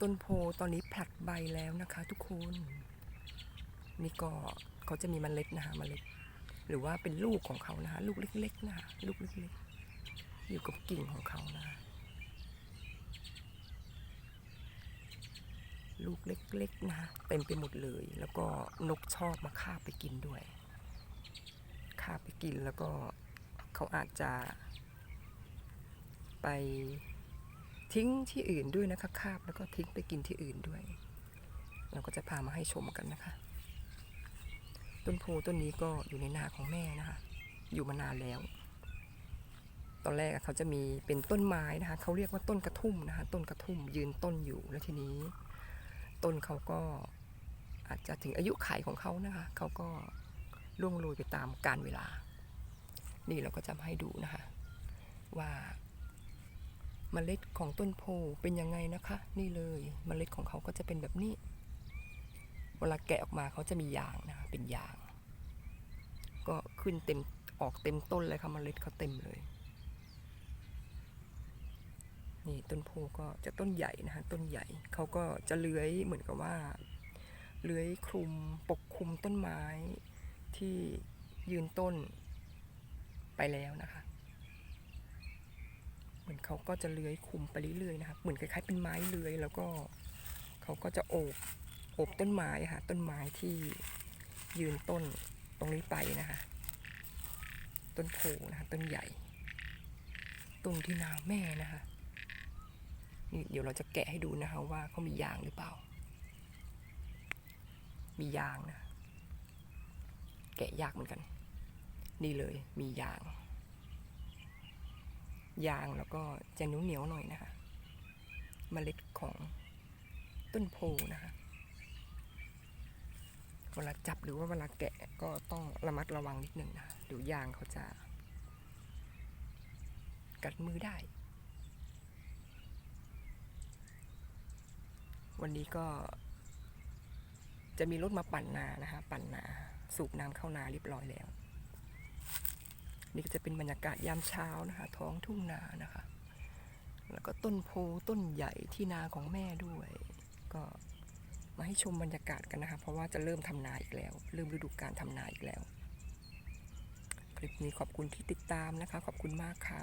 ต้นโพตอนนี้ผลัดใบแล้วนะคะทุกคน นี่ก็เขาจะมีเมล็ดนะคะเมล็ด หรือว่าเป็นลูกของเขานะคะลูกเล็กๆนะคะลูกเล็กๆ อยู่กับกิ่งของเขานะคะลูกเล็กๆนะคะเต็มไปหมดเลย แล้วก็นกชอบมาคาบไปกินด้วยคาบไปกินแล้วก็เขาอาจจะไป ทิ้งที่อื่นด้วยนะคะคาบแล้วก็ทิ้งไปกินที่อื่นด้วย เราก็จะพามาให้ชมกันนะคะ ต้นโพต้นนี้ก็อยู่ในนาของแม่นะคะ อยู่มานานแล้ว ตอนแรกเขาจะมีเป็นต้นไม้นะคะเขาเรียกว่าต้นกระทุ่มนะคะ ต้นกระทุ่มยืนต้นอยู่แล้วทีนี้ ต้นเขาก็อาจจะถึงอายุไขของเขานะคะเขาก็ล่วงโรยไปตามกาลเวลา นี่เราก็จะให้ดูนะคะ ว่า เมล็ดของต้นโพเป็นยังไงนะคะ นี่เลยเมล็ดของเขาก็จะเป็นแบบนี้ เวลาแกะออกมาเขาจะมียางนะคะเป็นยาง ก็ขึ้นเต็มออกเต็มต้นเลยค่ะเมล็ดเขาเต็มเลย นี่ต้นโพก็จะต้นใหญ่นะคะต้นใหญ่เขาก็จะเลื้อยเหมือนกับว่าเลื้อยคลุมปกคลุมต้นไม้ที่ยืนต้นไปแล้วนะคะ เขาก็จะเลื้อยคลุมไปเรื่อยๆนะคะเหมือนคล้ายๆเป็นไม้เลื้อยแล้วก็เขาก็จะโอบโอบต้นไม้ค่ะต้นไม้ที่ยืนต้นตรงนี้ไปนะคะต้นโพนะคะต้นใหญ่ต้นที่นาแม่นะคะนี่เดี๋ยวเราจะแกะให้ดูนะคะว่าเขามียางหรือเปล่า มียางนะ แกะยากเหมือนกัน นี่เลยมียาง ยางแล้วก็จะเหนียวเหนียวหน่อยนะคะเมล็ดของต้นโพนะคะเวลาจับหรือว่าเวลาแกะก็ต้องระมัดระวังนิดนึงนะเดี๋ยวยางเขาจะ กัดมือได้ วันนี้ก็ จะมีรถมาปั่นนานะคะ ปั่นนา สูบน้ำเข้านาเรียบร้อยแล้ว นี่ก็จะเป็นบรรยากาศยามเช้านะคะ ท้องทุ่งนานะคะ แล้วก็ต้นโพต้นใหญ่ที่นาของแม่ด้วย ก็มาให้ชมบรรยากาศกันนะคะ เพราะว่าจะเริ่มทำนาอีกแล้ว เริ่มฤดูการทำนาอีกแล้ว คลิปนี้ขอบคุณที่ติดตามนะคะ ขอบคุณมากค่ะ